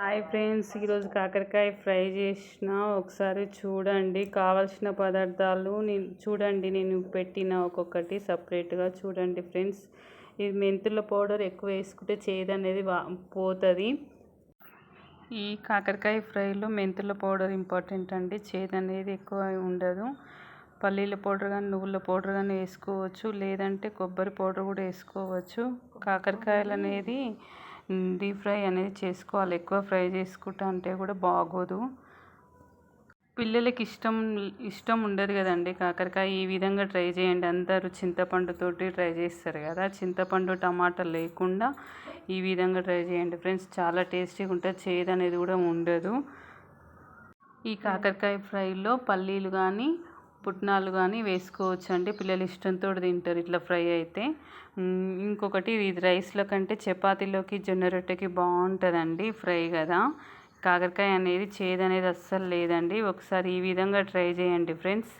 Hi friends ఈరోజు కాకరకాయ fry చేసిన. ఒకసారి చూడండి కావలసిన పదార్థాలు నేను చూడండి నేను పెట్టిన ఒక్కొక్కటి సపరేట్గా చూడండి ఫ్రెండ్స్. ఇది మెంతుల పౌడర్ ఎక్కువ వేసుకుంటే చేదు అనేది పోతుంది. ఈ కాకరకాయ ఫ్రైలో మెంతుల పౌడర్ ఇంపార్టెంట్ అండి. చేదు అనేది ఎక్కువ ఉండదు. పల్లీల పౌడర్ కానీ నువ్వుల పౌడర్ కానీ వేసుకోవచ్చు. లేదంటే కొబ్బరి పౌడర్ కూడా వేసుకోవచ్చు. కాకరకాయలు అనేది డీప్ ఫ్రై అనేది చేసుకోవాలి. ఎక్కువ ఫ్రై చేసుకుంటా అంటే కూడా బాగోదు. పిల్లలకి ఇష్టం ఇష్టం ఉండదు కదండి. కాకరకాయ ఈ విధంగా ట్రై చేయండి. అందరూ చింతపండుతోటి ట్రై చేస్తారు కదా. చింతపండు టమాటా లేకుండా ఈ విధంగా ట్రై చేయండి. ఫ్రెండ్స్ చాలా టేస్టీగా ఉంటుంది. చేదు అనేది కూడా ఉండదు. ఈ కాకరకాయ ఫ్రైలో పల్లీలు కానీ పుట్నాలు కానీ వేసుకోవచ్చు అండి పిల్లలు ఇష్టంతో తింటారు ఇట్లా ఫ్రై అయితే. ఇంకొకటి ఇది రైస్లో కంటే చపాతీలోకి జొన్న రొట్టెకి బాగుంటుందండి ఫ్రై కదా. కాకరకాయ అనేది చేదు అనేది అస్సలు లేదండి. ఒకసారి ఈ విధంగా ట్రై చేయండి ఫ్రెండ్స్.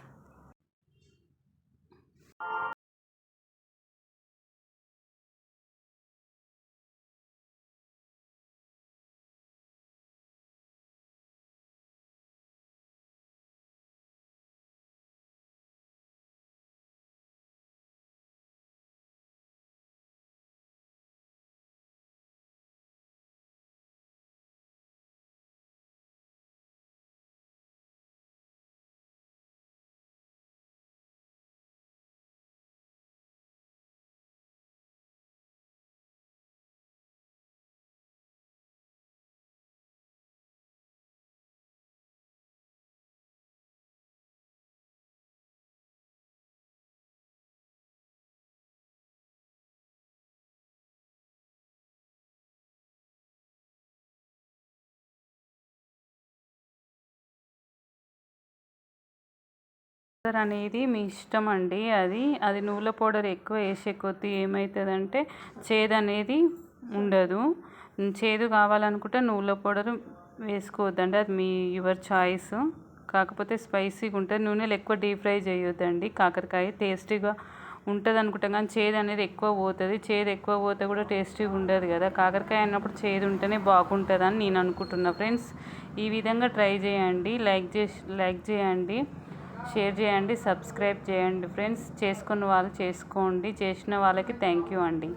పౌడర్ అనేది మీ ఇష్టం అండి. అది అది నువ్వుల పౌడర్ ఎక్కువ వేసే కొద్దీ ఏమవుతుందంటే చేదు అనేది ఉండదు. చేదు కావాలనుకుంటే నువ్వుల పౌడర్ వేసుకోవద్దండి. అది మీ యువర్ చాయిస్. కాకపోతే స్పైసీగా ఉంటుంది. నూనెలు ఎక్కువ డీప్ ఫ్రై చేయొద్దండి. కాకరకాయ టేస్టీగా ఉంటుంది అనుకుంటాం కానీ చేదు అనేది ఎక్కువ పోతుంది. చేదు ఎక్కువ పోతే కూడా టేస్టీగా ఉండదు కదా. కాకరకాయ అన్నప్పుడు చేదు ఉంటేనే బాగుంటుందని నేను అనుకుంటున్నా ఫ్రెండ్స్. ఈ విధంగా ట్రై చేయండి. లైక్ చేసి లైక్ చేయండి. షేర్ చేయండి సబ్స్క్రైబ్ చేయండి. ఫ్రెండ్స్ చేసుకున్న వాళ్ళు చేసుకోండి. చేసిన వాళ్ళకి థ్యాంక్ యూ అండి.